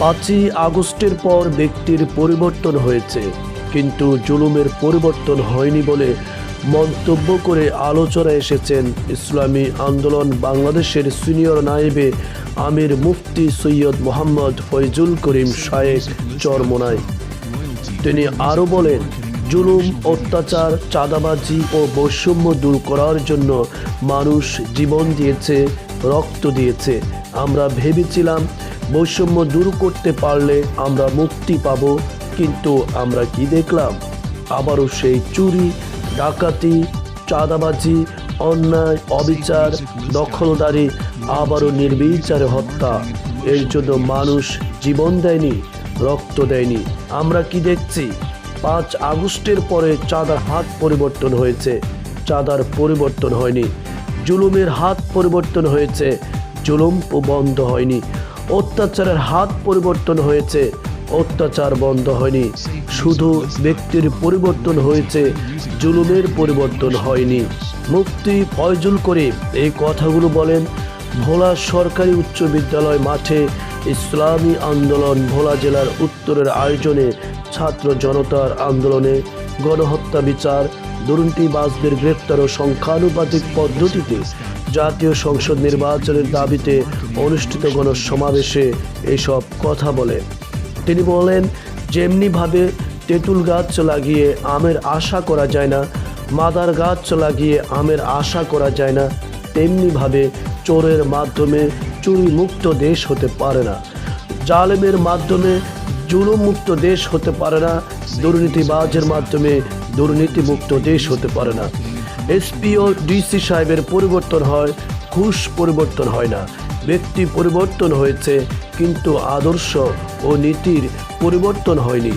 পাঁচই আগস্টের পর ব্যক্তির পরিবর্তন হয়েছে, কিন্তু জুলুমের পরিবর্তন হয়নি বলে মন্তব্য করে আলোচনা এসেছেন ইসলামী আন্দোলন বাংলাদেশের সিনিয়র নায়েবে আমির মুফতি সৈয়দ মোহাম্মদ ফৈজুল করিম শায়েক চরমোনাই তিনি আরও বলেন, জুলুম, অত্যাচার, চাঁদাবাজি ও বৈষম্য দূর করার জন্য মানুষ জীবন দিয়েছে, রক্ত দিয়েছে। আমরা ভেবেছিলাম বৈষম্য দূর করতে পারলে আমরা মুক্তি পাব, কিন্তু আমরা কি দেখলাম? আবারও সেই চুরি, ডাকাতি, চাঁদাবাজি, অন্যায়, অবিচার, দখলদারি, আবারও নির্বিচারে হত্যা। এর জন্য মানুষ জীবন দেয়নি, রক্ত দেয়নি। আমরা কি দেখছি? পাঁচ আগস্টের পরে চাঁদার হাত পরিবর্তন হয়েছে। চাঁদার পরিবর্তন হয়নি। জুলুমের হাত পরিবর্তন হয়েছে। জুলুম বন্ধ হয়নি। অত্যাচারের হাত পরিবর্তন হয়েছে। অত্যাচার বন্ধ হয়নি। শুধু ব্যক্তির পরিবর্তন হয়েছে, জুলুমের পরিবর্তন হয়নি। মুক্তি ফয়জুল করিম এই কথাগুলো বলেন, ভোলা সরকারি উচ্চ বিদ্যালয় মাঠে ইসলামী আন্দোলন ভোলা জেলার উত্তরের আয়োজনে ছাত্র জনতার আন্দোলনে গণহত্যা বিচার, দুর্নীতিবাজদের গ্রেপ্তার ও সংখ্যানুপাতিক পদ্ধতিতে জাতীয় সংসদ নির্বাচনের দাবিতে অনুষ্ঠিত গণসমাবেশে এসব কথা বলেন তিনি বলেন, যেমনিভাবে তেঁতুল গাছ লাগিয়ে আমের আশা করা যায় না, মাদার গাছ লাগিয়ে আমের আশা করা যায় না, তেমনিভাবে চোরের মাধ্যমে চুরি মুক্ত দেশ হতে পারে না। জালেমের মাধ্যমে জুলুম মুক্ত দেশ হতে পারে না, দুর্নীতিবাজের মাধ্যমে দুর্নীতিমুক্ত দেশ হতে পারে না। এসপি ও ডিসি সাহেবের পরিবর্তন হয় ঘুষ পরিবর্তন হয় না। ব্যক্তি পরিবর্তন হয়েছে, কিন্তু আদর্শ ও নীতির পরিবর্তন হয়নি।